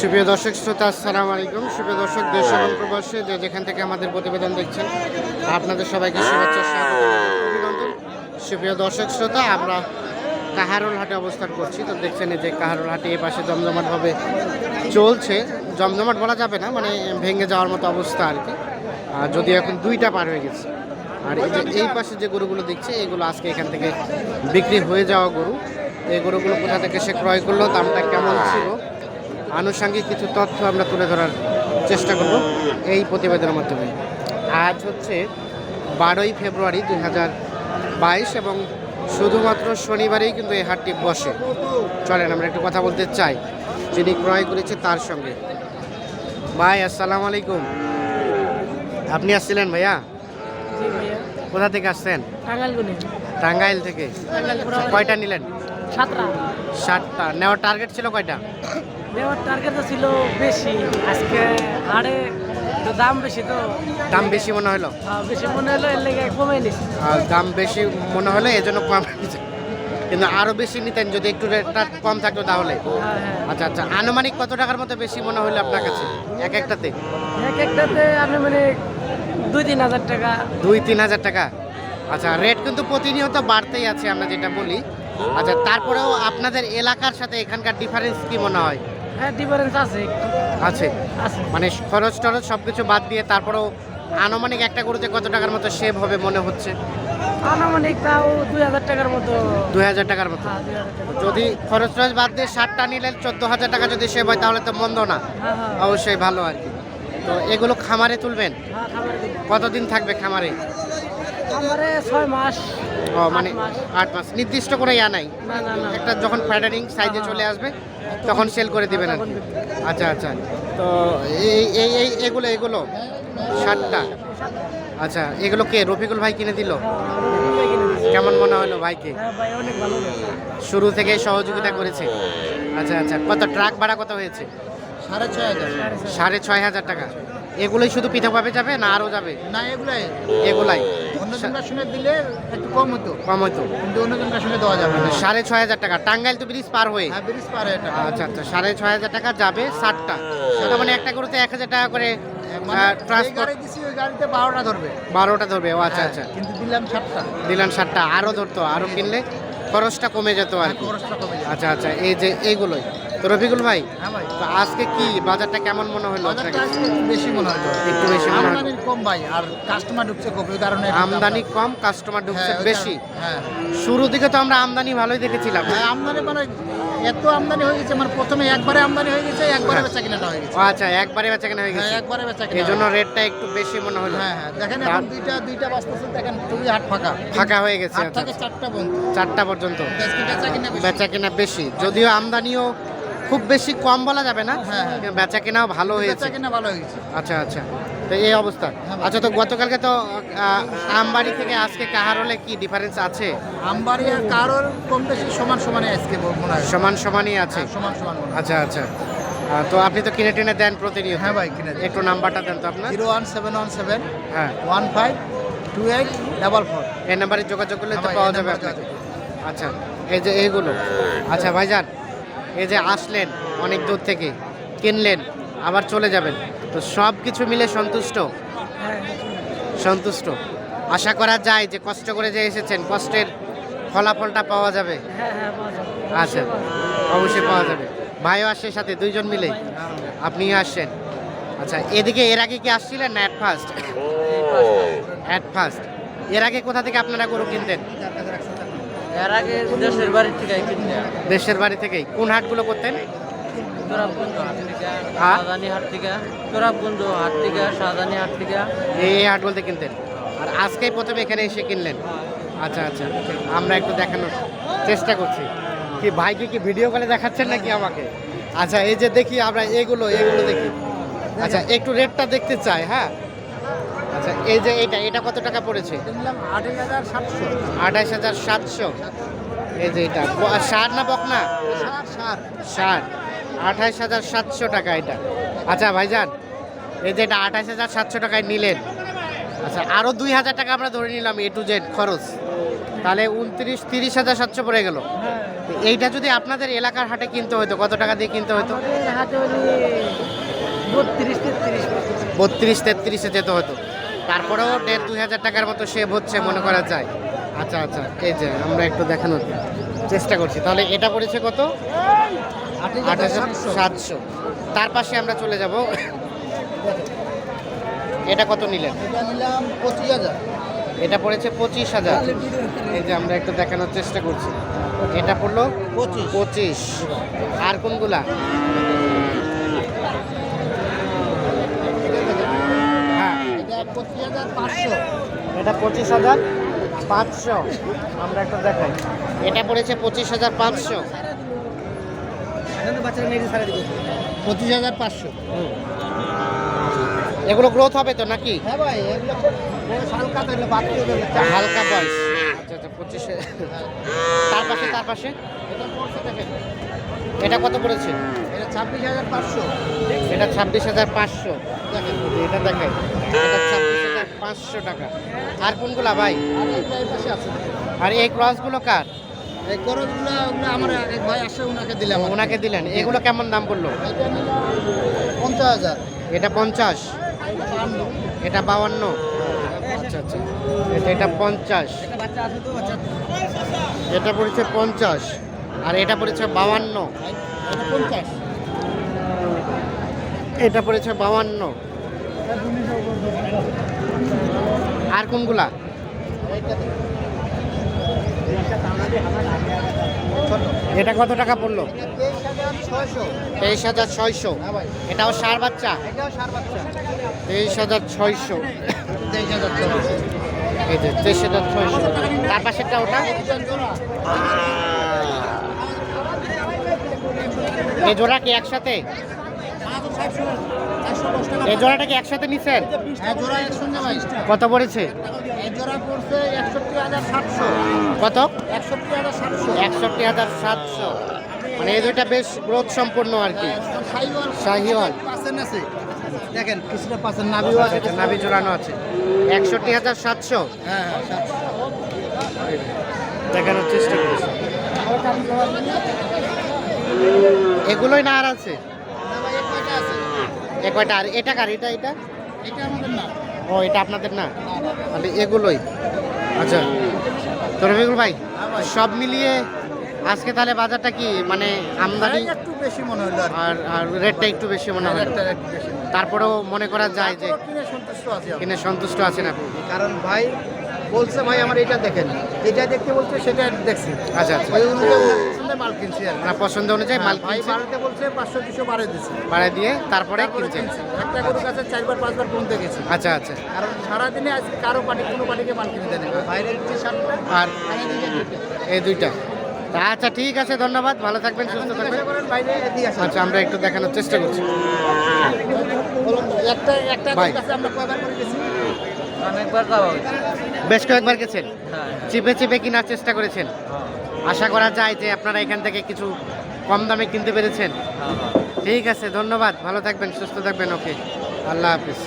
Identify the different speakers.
Speaker 1: সুপ্রিয় দর্শক, শ্রোতা, আসসালামু আলাইকুম। সুপ্রিয় দর্শক, দেশ এবং যে যেখান থেকে আমাদের প্রতিবেদন দেখছেন, আপনাদের সবাইকে শুভেচ্ছা, স্বাগত, অভিনন্দন। সুপ্রিয় দর্শক, শ্রোতা, আমরা কাহারুল হাটে অবস্থান করছি। তো দেখছেন এই যে কাহারুল হাটে এই পাশে জমজমাটভাবে চলছে। জমজমাট বলা যাবে না মানে ভেঙে যাওয়ার মতো অবস্থা আর কি। যদি এখন দুইটা পার হয়ে গেছে। আর এই যে এই পাশে যে গরুগুলো দেখছে, এগুলো আজকে এখান থেকে বিক্রি হয়ে যাওয়া গরু। এই গরুগুলো কোথা থেকে সে ক্রয় করল, দামটা কেমন ছিল? আনুষঙ্গিক কিছু তথ্য আমরা তুলে ধরার চেষ্টা করব এই প্রতিবেদনের মাধ্যমে। আজ হচ্ছে বারোই ফেব্রুয়ারি দুই হাজার বাইশ এবং শুধুমাত্র শনিবারেই কিন্তু এই হাটটি বসে। চলেন আমরা একটু কথা বলতে চাই যিনি ক্রয় করেছে তার সঙ্গে। ভাই আসসালামু আলাইকুম। আপনি আসছিলেন ভাইয়া? কোথা থেকে আসছেন? টাঙ্গাইল থেকে। কয়টা নিলেন?
Speaker 2: সাতটা।
Speaker 1: ষাটটা নেওয়ার টার্গেট ছিল কয়টা?
Speaker 2: নেওয়ার টার্গেট তো ছিল বেশি। আজকে হাড়ে তো দাম বেশি তো।
Speaker 1: দাম বেশি মনে হলো?
Speaker 2: বেশি মনে হলো এর লেগে কমে নিছি।
Speaker 1: আর দাম বেশি মনে হলে এজন্য কম কিন্তু আরও বেশি নিতেন যদি একটু রেটটা কম থাকতো তাহলে।
Speaker 2: হ্যাঁ হ্যাঁ।
Speaker 1: আচ্ছা আচ্ছা আনুমানিক কত টাকার মতো বেশি মনে হলো আপনার কাছে? এক একটাতে?
Speaker 2: এক একটাতে আপনি মানে দুই তিন হাজার টাকা।
Speaker 1: দুই তিন হাজার টাকা? আচ্ছা রেট কিন্তু প্রতিনিয়ত বাড়তেই আছে আমরা যেটা বলি। আচ্ছা তারপরেও আপনাদের এলাকার সাথে এখানকার ডিফারেন্স কি মনে হয়?
Speaker 2: হ্যাঁ ডিফারেন্স আছে একটু।
Speaker 1: আছে?
Speaker 2: আছে।
Speaker 1: মানে খরচ টরচ সব কিছু বাদ দিয়ে তারপরেও আনুমানিক একটা গরুতে কত টাকার মতো সেভ হবে মনে হচ্ছে?
Speaker 2: আনুমানিক তাও দুই হাজার টাকার মতো।
Speaker 1: দুই হাজার টাকার মতো।
Speaker 2: হ্যাঁ
Speaker 1: যদি খরচ টরচ বাদ দিয়ে ষাটটা নিলে চোদ্দ হাজার টাকা যদি সেভ হয় তাহলে তো মন্দ না।
Speaker 2: হ্যাঁ হ্যাঁ।
Speaker 1: অবশ্যই ভালো আর কি। তো এগুলো খামারে তুলবেন? কতদিন থাকবে খামারে?
Speaker 2: ছয় মাস
Speaker 1: ও মানে
Speaker 2: আট মাস।
Speaker 1: নির্দিষ্ট করে ইয়া নাই?
Speaker 2: না না না।
Speaker 1: একটা যখন প্যাটার্নিং সাইজে
Speaker 2: হ্যাঁ।
Speaker 1: চলে আসবে তখন সেল করে দিবেন আর আচ্ছা আচ্ছা। তো এই এই এই এগুলো এগুলো? ষাটটা আচ্ছা এগুলো কে? রফিকুল ভাই কিনে দিল? কেমন মনে হলো ভাইকে?
Speaker 2: হ্যাঁ ভাই অনেক ভালো
Speaker 1: শুরু থেকেই সহযোগিতা করেছে। আচ্ছা আচ্ছা। কত? ট্রাক ভাড়া কত হয়েছে?
Speaker 3: সাড়ে ছয় হাজার।
Speaker 1: সাড়ে ছয় হাজার টাকা। এগুলোই শুধু পৃথকভাবে যাবে না আরও যাবে?
Speaker 3: না এগুলাই।
Speaker 1: এগুলাই।
Speaker 3: অন্য জনকার দিলে একটু কম হতো।
Speaker 1: কম হয়তো
Speaker 3: কিন্তু অন্য জনকার শুনে দেওয়া যাবে না।
Speaker 1: সাড়ে ছয় হাজার টাকা। টাঙ্গাইল তো ব্রিজ পার হয়ে।
Speaker 3: হ্যাঁ ব্রিজ পার এটা
Speaker 1: আচ্ছা আচ্ছা সাড়ে ছয় হাজার টাকা যাবে ষাটটা। সেটা মানে একটা করতে এক হাজার টাকা করে
Speaker 3: মানে বারোটা ধরবে।
Speaker 1: ও আচ্ছা আচ্ছা।
Speaker 3: হ্যাঁ, কিন্তু দিলাম সাতটা
Speaker 1: দিলেন ষাটটা। আরও ধরতো আরও কিনলে খরচটা কমে যেত আর কি।
Speaker 3: খরচটা কমে
Speaker 1: আচ্ছা আচ্ছা এই যে এইগুলোই। তো রফিকুল ভাই
Speaker 3: হ্যাঁ ভাই।
Speaker 1: তো আজকে কি বাজারটা কেমন মনে হলো
Speaker 3: বেশি মনে হয়
Speaker 1: একটু বেশি মনে হয়।
Speaker 3: কম ভাই আর কাস্টমার ঢুকছে কম কারণে
Speaker 1: আমদানি কম কাস্টমার ঢুকছে
Speaker 3: হ্যাঁ,
Speaker 1: বেশি।
Speaker 3: হ্যাঁ।
Speaker 1: শুরু দিকে তো আমরা আমদানি ভালোই দেখেছিলাম।
Speaker 3: হ্যাঁ আমদানি মানে এত আমদানি হয়ে গেছে মানে প্রথমে একবারে আমদানি হয়ে গেছে একবারে। বেচা কিনাটা হয়ে গেছে।
Speaker 1: আচ্ছা একবারে বেচা কেনা হয়ে গেছে।
Speaker 3: একবারে বেচা কিনা
Speaker 1: এই জন্য রেটটা একটু বেশি মনে হলো।
Speaker 3: হ্যাঁ হ্যাঁ। দেখেন এখন দুইটা দুইটা বাজতেছে দেখেন খুবই হাট ফাঁকা।
Speaker 1: ফাঁকা হয়ে গেছে আচ্ছা,
Speaker 3: থেকে চারটা বন্ধ।
Speaker 1: চারটা পর্যন্ত।
Speaker 3: বেচা কেনা বেশি।
Speaker 1: যদিও আমদানিও খুব বেশি কম বলা যাবে না।
Speaker 3: হ্যাঁ, হ্যাঁ।
Speaker 1: বেচা কেনাও ভালো হয়েছে।
Speaker 3: বেচা কিনা ভালো হয়েছে।
Speaker 1: আচ্ছা আচ্ছা। তো এই অবস্থা।
Speaker 3: হ্যাঁ,
Speaker 1: আচ্ছা তো গতকালকে তো আমবাড়ি থেকে আজকে কাহারলে কি ডিফারেন্স আছে?
Speaker 3: আমবাড়ি আর কারোর কম বেশি সমান সমানই আজকে মনে হয়।
Speaker 1: সমান সমানই আছে?
Speaker 3: হ্যাঁ, সমান সমান
Speaker 1: আচ্ছা আচ্ছা। তো আপনি তো কিনে টেনে দেন প্রতিনিয়ত।
Speaker 3: হ্যাঁ ভাই কিনে
Speaker 1: একটু নাম্বারটা দেন তো আপনার।
Speaker 3: Zero one seven one seven
Speaker 1: হ্যাঁ।
Speaker 3: One five two eight double four.
Speaker 1: এই নাম্বারে যোগাযোগ করলে তো পাওয়া যাবে আপনাকে। আচ্ছা এই যে এইগুলো। আচ্ছা ভাইজান এই যে আসলেন অনেক দূর থেকে কিনলেন আবার চলে যাবেন। তো সব কিছু মিলে সন্তুষ্ট? সন্তুষ্ট। আশা করা যায় যে কষ্ট করে যে এসেছেন কষ্টের ফলাফলটা পাওয়া যাবে। আচ্ছা অবশ্যই পাওয়া যাবে। ভাইও আসছে সাথে দুইজন মিলে? আপনিও আসছেন। আচ্ছা এদিকে এর আগে কি আসছিলেন না অ্যাট ফার্স্ট অ্যাট ফার্স্ট এর আগে কোথা থেকে আপনারা গরু কিনতেন?
Speaker 2: এর আগে দেশের বাড়ি থেকে কিনে
Speaker 1: দেশের বাড়ি থেকেই। কোন হাটগুলো করতেন?
Speaker 2: চোরাবগঞ্জ হাট থেকে
Speaker 1: হ্যাঁ?
Speaker 2: শাহজানি হাট থেকে চোরাবগঞ্জ হাট থেকে শাহজানি হাট থেকে।
Speaker 1: এই এই হাট বলতে কিনতেন? আর আজকেই প্রথমে এখানে এসে কিনলেন? আচ্ছা আচ্ছা আমরা একটু দেখানোর চেষ্টা করছি। কি ভাইকে কি ভিডিও কলে দেখাচ্ছেন নাকি আমাকে? আচ্ছা এই যে দেখি আমরা এগুলো এগুলো দেখি। আচ্ছা একটু রেটটা দেখতে চাই হ্যাঁ? আচ্ছা এই যে এটা এটা কত টাকা পড়েছে?
Speaker 3: আঠাশ হাজার সাতশো।
Speaker 1: এই যে এটা সার না বকনা
Speaker 3: সার
Speaker 1: আঠাশ হাজার সাতশো টাকা এটা। আচ্ছা ভাইজান এই যে এটা আঠাশ হাজার সাতশো টাকায় নিলেন। আচ্ছা আরও দুই হাজার টাকা আমরা ধরে নিলাম এ টু জেড খরচ। তাহলে উনত্রিশ তিরিশ হাজার সাতশো পড়ে গেল। এইটা যদি আপনাদের এলাকার হাটে কিনতে হতো কত টাকা দিয়ে কিনতে হতো
Speaker 2: বত্রিশ তেত্রিশে
Speaker 1: যেতে হতো। তারপরেও দেড় দুই হাজার টাকার মতো সেভ হচ্ছে মনে করা যায়। আচ্ছা আচ্ছা এই যে আমরা একটু দেখানোর চেষ্টা করছি। তাহলে এটা পড়েছে কত? হাজার সাতশো। তার পাশে আমরা চলে যাব। এটা কত নিলেন?
Speaker 3: এটা পঁচিশ হাজার।
Speaker 1: এটা পড়েছে পঁচিশ হাজার। এই যে আমরা একটু দেখানোর চেষ্টা করছি। এটা পড়ল
Speaker 3: পঁচিশ।
Speaker 1: পঁচিশ। আর কোনগুলা হ্যাঁ
Speaker 3: এটা পঁচিশ হাজার পাঁচশো।
Speaker 1: আমরা একটু দেখাই। এটা পড়েছে পঁচিশ হাজার পাঁচশো।
Speaker 3: পঁচিশ হাজার পাঁচশো।
Speaker 1: এগুলো গ্রোথ হবে তো নাকি?
Speaker 3: হ্যাঁ ভাই এগুলো হালকা
Speaker 1: হালকা বয়স আচ্ছা আচ্ছা পঁচিশে তার পাশে তার পাশে।
Speaker 3: এটা
Speaker 1: কত পড়েছে?
Speaker 3: ছাব্বিশ হাজার পাঁচশো।
Speaker 1: এটা ছাব্বিশ হাজার পাঁচশো।
Speaker 3: দেখেন
Speaker 1: এটা দেখাই। এটা ছাব্বিশ হাজার পাঁচশো টাকা। আর কোনগুলা ভাই?
Speaker 3: আর এই
Speaker 1: ক্রসগুলো কার?
Speaker 3: এই ওগুলো আমার এক ভাই আসে ওনাকে দিলাম
Speaker 1: ওনাকে দিলেন। এগুলো কেমন দাম পড়ল?
Speaker 3: পঞ্চাশ হাজার।
Speaker 1: এটা পঞ্চাশ?
Speaker 3: এটা
Speaker 1: বাউান্ন? আচ্ছা আচ্ছা। এটা এটা পঞ্চাশ। এটা পড়েছে পঞ্চাশ। আর এটা পড়েছে বাউান্ন।
Speaker 3: পঞ্চাশ।
Speaker 1: এটা পড়েছে বাউান্ন। আর কোনগুলা? এটা কত টাকা পড়ল?
Speaker 3: তেইশ হাজার ছয়শো।
Speaker 1: এটাও সার বাচ্চা? তেইশ হাজার ছয়শো।
Speaker 3: তেইশ হাজার ছয়শো
Speaker 1: তেইশ হাজার ছয়শো। তার পাশেরটা ওটা? এই জোড়া কি একসাথে? এই জোড়াটা কি একসাথে নিছেন?
Speaker 3: হ্যাঁ
Speaker 1: কত পড়েছে? কত?
Speaker 3: একষট্টি হাজার সাতশো।
Speaker 1: মানে এই দুইটা বেশ গ্রোথ সম্পন্ন আর কি।
Speaker 3: শাহিওয়াল। দেখেন কিছুটা পার্সেন্ট নাবিও আছে।
Speaker 1: আচ্ছা, নাভি জোড়ানো আছে। একষট্টি হাজার সাতশো।
Speaker 3: হ্যাঁ হ্যাঁ
Speaker 1: দেখানোর চেষ্টা করছি। এগুলোই না আর আছে?
Speaker 3: এক কয়টা?
Speaker 1: আর এটা কার? এটা এটা?
Speaker 3: এটা আমাদের না।
Speaker 1: ও এটা আপনাদের না? তাহলে এগুলোই। আচ্ছা। তো ভাই সব মিলিয়ে আজকে তাহলে বাজারটা কি? মানে আমদানি?
Speaker 3: একটু বেশি মনে হলো আর
Speaker 1: আর রেটটা একটু বেশি মনে হয় তারপরেও মনে করা যায় যে
Speaker 3: সন্তুষ্ট আছি আমি।
Speaker 1: কিনে সন্তুষ্ট আছেন আপনি।
Speaker 3: কারণ ভাই বলছে ভাই আমার এটা দেখেন। এটা দেখতে বলছে সেটা দেখছি।
Speaker 1: আচ্ছা আচ্ছা।
Speaker 3: ওই অনুযায়ী মাল কিনছি আর কি।
Speaker 1: পছন্দ অনুযায়ী মাল
Speaker 3: ভাই
Speaker 1: কিনছে?
Speaker 3: বাড়িতে বলছে পাঁচশো দুশো বাড়ে দিচ্ছে
Speaker 1: ভাড়া দিয়ে তারপরে কিনছেন
Speaker 3: একটা গরুর কাছে চারবার পাঁচবার পৌঁছে গেছি।
Speaker 1: আচ্ছা আচ্ছা।
Speaker 3: কারণ সারাদিনে আজকে কারও পার্টি কোনো পার্টিকে মাল কিনে দেয় না বাইরে দিচ্ছে সাতটা
Speaker 1: আর। এই দুইটা আচ্ছা ঠিক আছে ধন্যবাদ। ভালো থাকবেন সুস্থ থাকবেন।
Speaker 3: দিয়ে আসেন।
Speaker 1: আচ্ছা আমরা একটু দেখানোর চেষ্টা করছি।
Speaker 3: একটা একটা আমরা কয়বার করে গেছি?
Speaker 2: অনেকবার যাওয়া
Speaker 1: বেশ কয়েকবার গেছেন?
Speaker 2: হ্যাঁ
Speaker 1: চিপে চিপে কেনার চেষ্টা করেছেন? আশা করা যায় যে আপনারা এখান থেকে কিছু কম দামে কিনতে পেরেছেন। ঠিক আছে ধন্যবাদ। ভালো থাকবেন সুস্থ থাকবেন ওকে। আল্লাহ হাফিজ।